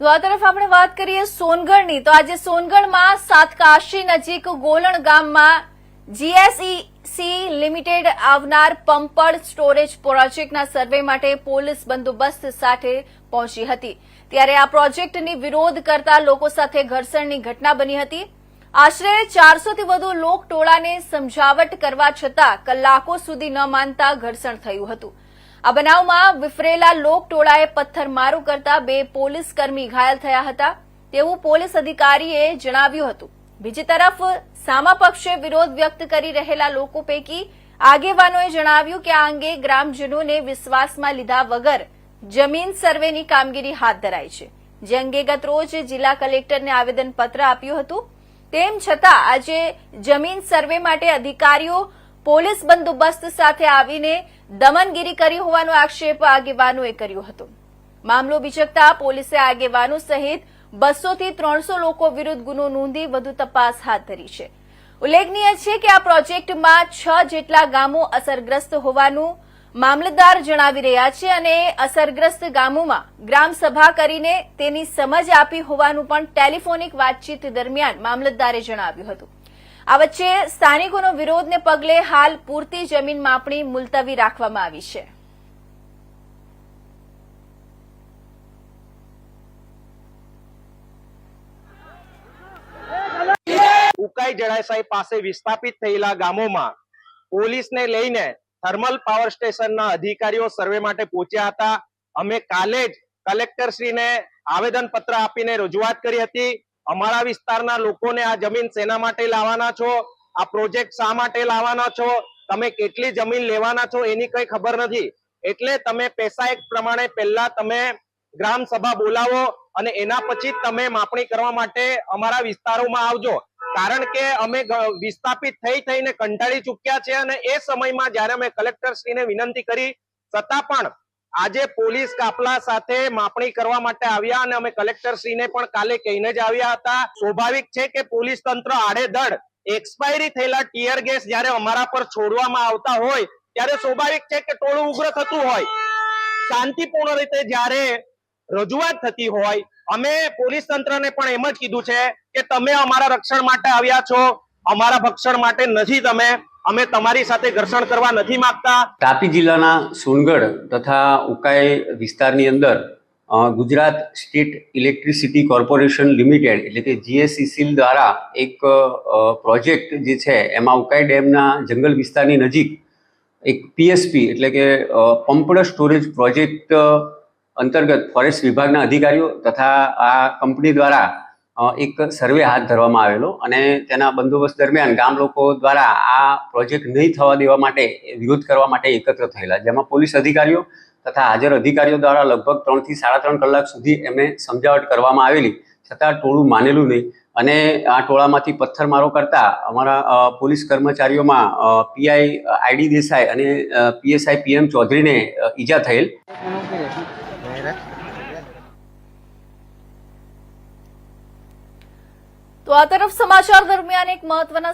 તો આ તરફ આપણે વાત કરીએ સોનગઢની. તો આજે સોનગઢમાં સાતકાશી નજીક ગોલણ ગામમાં જીએસઈસી લિમિટેડ આવનાર પંપડ સ્ટોરેજ પ્રોજેક્ટના સર્વે માટે પોલીસ બંદોબસ્ત સાથે પહોંચી હતી. ત્યારે આ પ્રોજેક્ટની વિરોધ કરતા લોકો સાથે ઘર્ષણની ઘટના બની હતી. આશરે ચારસોથી વધુ લોક ટોળાને સમજાવટ કરવા છતાં કલાકો સુધી ન માનતા ઘર્ષણ થયું હતું. આ બનાવમાં વિફરેલા લોક ટોળાએ પથ્થરમારો કરતા બે પોલીસ કર્મી ઘાયલ થયા હતા. તેવું પોલીસ અધિકારીએ જણાવ્યું હતું. બીજી તરફ, સામા પક્ષે વિરોધ વ્યક્ત કરી રહેલા લોકો પૈકી આગેવાનોએ જણાવ્યું કે આ અંગે ગ્રામજનોને વિશ્વાસમાં લીધા વગર જમીન સર્વેની કામગીરી હાથ ધરાઈ છે. જે અંગે ગત રોજ જિલ્લા કલેક્ટરને આવેદનપત્ર આપ્યું હતું. તેમ છતાં, આજે જમીન સર્વે માટે અધિકારીઓ પોલીસ બંદોબસ્ત સાથે આવીને દમનગીરી કરી હોવાનો આક્ષેપ આગેવાનોએ કર્યો હતો. મામલો બિચકતા પોલીસે આગેવાનો સહિત બસોથી ત્રણસો લોકો વિરુદ્ધ ગુનો નોંધી વધુ તપાસ હાથ ધરી છે. ઉલ્લેખનીય છે કે આ પ્રોજેક્ટમાં છ જેટલા ગામો અસરગ્રસ્ત હોવાનું મામલતદાર જણાવી રહ્યા છે અને અસરગ્રસ્ત ગામોમાં ગ્રામસભા કરીને તેની સમજ આપી હોવાનું પણ ટેલિફોનિક વાતચીત દરમિયાન મામલતદારે જણાવ્યું હતું. આ વચ્ચે સ્થાનિકોનો વિરોધને પગલે હાલ પૂરતી જમીન માપણી મુલતવી રાખવામાં આવી છે. ઉકાઈ જળાશય પાસે વિસ્થાપિત થયેલા ગામોમાં પોલીસને લઈને થર્મલ પાવર સ્ટેશનના અધિકારીઓ સર્વે માટે પહોંચ્યા હતા. અમે કાલે જ કલેક્ટરશ્રીને આવેદનપત્ર આપીને રજૂઆત કરી હતી. અમારા વિસ્તારના લોકોને આ જમીન શેના માટે લાવવાના છો? આ પ્રોજેક્ટ શા માટે લાવવાના છો? તમે કેટલી જમીન લેવાના છો એની કઈ ખબર નથી. એટલે તમે પૈસા એક પ્રમાણે પહેલા તમે ગ્રામ સભા બોલાવો અને એના પછી તમે માપણી કરવા માટે અમારા વિસ્તારોમાં આવજો. કારણ કે અમે વિસ્થાપિત થઈ થઈને કંટાળી ચૂક્યા છે અને એ સમયમાં જ્યારે અમે કલેક્ટરશ્રીને વિનંતી કરી, છતાં પણ આજે પોલીસ કાફલા સાથે માપણી કરવા માટે આવ્યા અને અમે કલેક્ટર શ્રીને પણ કાલે કહીને જ આવ્યા હતા. સ્વાભાવિક છે કે પોલીસ તંત્ર આડેધડ એક્સપાયરી થયેલા ટીયર ગેસ જ્યારે અમારા પર છોડવામાં આવતા હોય, ત્યારે સ્વાભાવિક છે કે ટોળું ઉગ્ર થતું હોય. શાંતિપૂર્ણ રીતે જ્યારે રજૂઆત થતી હોય, અમે પોલીસ તંત્રને પણ એમ જ કીધું છે કે તમે અમારા રક્ષણ માટે આવ્યા છો. અમારા ભક્ષણ માટે નથી તમે. અમે તમારી સાથે ઘર્ષણ કરવા નથી માંગતા. તાપી જિલ્લાના સોનગઢ તથા ઉકાઈ વિસ્તારની અંદર Gujarat state electricity corporation limited એટલે કે જીએસસીસીલ દ્વારા એક પ્રોજેક્ટ જે છે, એમાં ઉકાઈ ડેમના જંગલ વિસ્તારની નજીક એક પીએસપી એટલે કે પમ્પડ સ્ટોરેજ પ્રોજેક્ટ અંતર્ગત ફોરેસ્ટ વિભાગના અધિકારીઓ તથા આ કંપની દ્વારા એક સર્વે હાથ ધરવામાં આવેલો અને તેના બંદોબસ્ત દરમિયાન ગામ લોકો દ્વારા આ પ્રોજેક્ટ નહીં થવા દેવા માટે વિરોધ કરવા માટે એકત્ર થયેલા. જેમાં પોલીસ અધિકારીઓ તથા હાજર અધિકારીઓ દ્વારા લગભગ ત્રણથી સાડા ત્રણ કલાક સુધી એમને સમજાવટ કરવામાં આવેલી. છતાં ટોળું માનેલું નહીં અને આ ટોળામાંથી પથ્થરમારો કરતા અમારા પોલીસ કર્મચારીઓમાં પીઆઈ આઈડી દેસાઈ અને પીએસઆઈ પીએમ ચૌધરીને ઈજા થયેલ. તો આ તરફ સમાચાર દરમિયાન એક મહત્વના